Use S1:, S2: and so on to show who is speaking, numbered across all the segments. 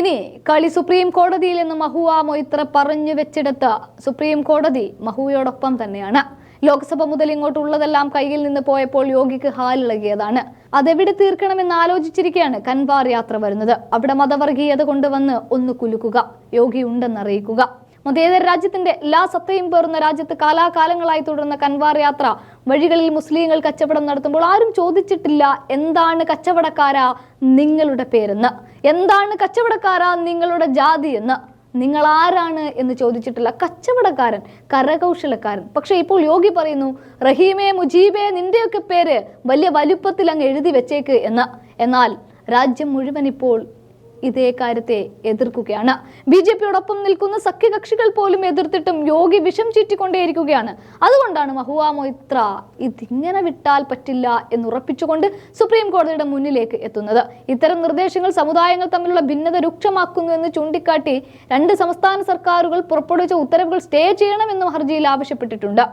S1: ഇനി കളി സുപ്രീം കോടതിയിൽ നിന്ന് മഹുവ മൊയ്ത്ര പറഞ്ഞു വെച്ചെടുത്ത് സുപ്രീം കോടതി മഹുവയോടൊപ്പം തന്നെയാണ്. ലോക്സഭ മുതൽ ഇങ്ങോട്ടുള്ളതെല്ലാം കയ്യിൽ നിന്ന് പോയപ്പോൾ യോഗിക്ക് ഹാലിളകിയതാണ്. അതെവിടെ തീർക്കണമെന്ന് ആലോചിച്ചിരിക്കുകയാണ് കൻവാർ യാത്ര വരുന്നത്. അവിടെ മതവർഗീയത കൊണ്ടുവന്ന് ഒന്ന് കുലുക്കുക യോഗി ഉണ്ടെന്നറിയിക്കുക. മതേതര രാജ്യത്തിന്റെ എല്ലാ സത്തയും പേർന്ന രാജ്യത്ത് കാലാകാലങ്ങളായി തുടർന്ന കൻവാർ യാത്ര വഴികളിൽ മുസ്ലിങ്ങൾ കച്ചവടം നടത്തുമ്പോൾ ആരും ചോദിച്ചിട്ടില്ല എന്താണ് കച്ചവടക്കാരാ നിങ്ങളുടെ പേരെന്ന്. എന്താണ് കച്ചവടക്കാരാ നിങ്ങളുടെ ജാതി എന്ന്? നിങ്ങൾ ആരാണ് എന്ന് ചോദിച്ചിട്ടില്ല കച്ചവടക്കാരൻ കരകൗശലക്കാരൻ. പക്ഷെ ഇപ്പോൾ യോഗി പറയുന്നു റഹീമേ മുജീബേ നിന്റെയൊക്കെ പേര് വലിയ വലുപ്പത്തിൽ അങ്ങ് എഴുതി വെച്ചേക്ക് എന്ന്. എന്നാൽ രാജ്യം മുഴുവൻ ഇപ്പോൾ ഇതേ കാര്യത്തെ എതിർക്കുകയാണ്. ബി ജെ പിയോടൊപ്പം നിൽക്കുന്ന സഖ്യകക്ഷികൾ പോലും എതിർത്തിട്ടും യോഗി വിഷം ചീറ്റിക്കൊണ്ടേയിരിക്കുകയാണ്. അതുകൊണ്ടാണ് മഹുവ മൊയ്ത്ര ഇതിങ്ങനെ വിട്ടാൽ പറ്റില്ല എന്ന് ഉറപ്പിച്ചുകൊണ്ട് സുപ്രീം കോടതിയുടെ മുന്നിലേക്ക് എത്തുന്നത്. ഇത്തരം നിർദ്ദേശങ്ങൾ സമുദായങ്ങൾ തമ്മിലുള്ള ഭിന്നത രൂക്ഷമാക്കുന്നു എന്ന് ചൂണ്ടിക്കാട്ടി രണ്ട് സംസ്ഥാന സർക്കാരുകൾ പുറപ്പെടുവിച്ച ഉത്തരവുകൾ സ്റ്റേ ചെയ്യണമെന്നും ഹർജിയിൽ ആവശ്യപ്പെട്ടിട്ടുണ്ട്.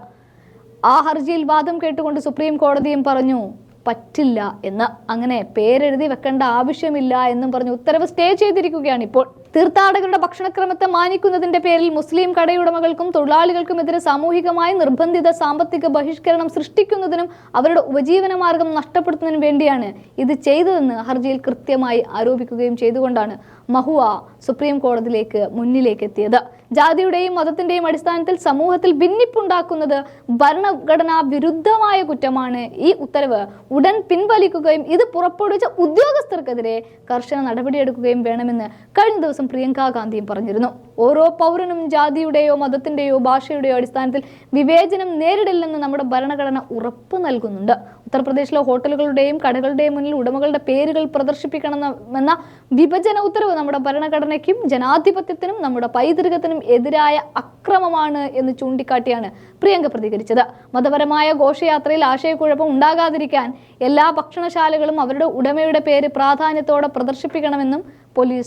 S1: ആ ഹർജിയിൽ വാദം കേട്ടുകൊണ്ട് സുപ്രീം കോടതിയും പറഞ്ഞു പറ്റില്ല എന്ന് അങ്ങനെ പേരെഴുതി വെക്കേണ്ട ആവശ്യമില്ല എന്നും പറഞ്ഞ് ഉത്തരവ് സ്റ്റേ ചെയ്തിരിക്കുകയാണ് ഇപ്പോൾ. തീർത്ഥാടകരുടെ ഭക്ഷണക്രമത്തെ മാനിക്കുന്നതിന്റെ പേരിൽ മുസ്ലിം കടയുടമകൾക്കും തൊഴിലാളികൾക്കുമെതിരെ സാമൂഹികമായി നിർബന്ധിത സാമ്പത്തിക ബഹിഷ്കരണം സൃഷ്ടിക്കുന്നതിനും അവരുടെ ഉപജീവന മാർഗം നഷ്ടപ്പെടുത്തുന്നതിനും വേണ്ടിയാണ് ഇത് ചെയ്തതെന്ന് ഹർജിയിൽ കൃത്യമായി ആരോപിക്കുകയും ചെയ്തുകൊണ്ടാണ് മഹുവ സുപ്രീം കോടതിയിലേക്ക് മുന്നിലേക്ക് എത്തിയത്. ജാതിയുടെയും മതത്തിന്റെയും അടിസ്ഥാനത്തിൽ സമൂഹത്തിൽ ഭിന്നിപ്പുണ്ടാക്കുന്നത് ഭരണഘടനാ വിരുദ്ധമായ കുറ്റമാണ്. ഈ ഉത്തരവ് ഉടൻ പിൻവലിക്കുകയും ഇത് പുറപ്പെടുവിച്ച ഉദ്യോഗസ്ഥർക്കെതിരെ കർശന നടപടിയെടുക്കുകയും വേണമെന്ന് കഴിഞ്ഞ ദിവസം പ്രിയങ്ക ഗാന്ധിയും പറഞ്ഞിരുന്നു. ഓരോ പൗരനും ജാതിയുടെയോ മതത്തിന്റെയോ ഭാഷയുടെയോ അടിസ്ഥാനത്തിൽ വിവേചനം നേരിടില്ലെന്ന് നമ്മുടെ ഭരണഘടന ഉറപ്പ് നൽകുന്നുണ്ട്. ഉത്തർപ്രദേശിലെ ഹോട്ടലുകളുടെയും കടകളുടെയും മുന്നിൽ ഉടമകളുടെ പേരുകൾ പ്രദർശിപ്പിക്കണമെന്ന വിഭജന ഉത്തരവ് നമ്മുടെ ഭരണഘടനയ്ക്കും ജനാധിപത്യത്തിനും നമ്മുടെ പൈതൃകത്തിനും എതിരായ അക്രമമാണ് എന്ന് ചൂണ്ടിക്കാട്ടിയാണ് പ്രിയങ്ക പ്രതികരിച്ചത്. മതപരമായ ഘോഷയാത്രയിൽ ആശയക്കുഴപ്പം ഉണ്ടാകാതിരിക്കാൻ എല്ലാ ഭക്ഷണശാലകളും അവരുടെ ഉടമയുടെ പേര് പ്രാധാന്യത്തോടെ പ്രദർശിപ്പിക്കണമെന്നും പോലീസ്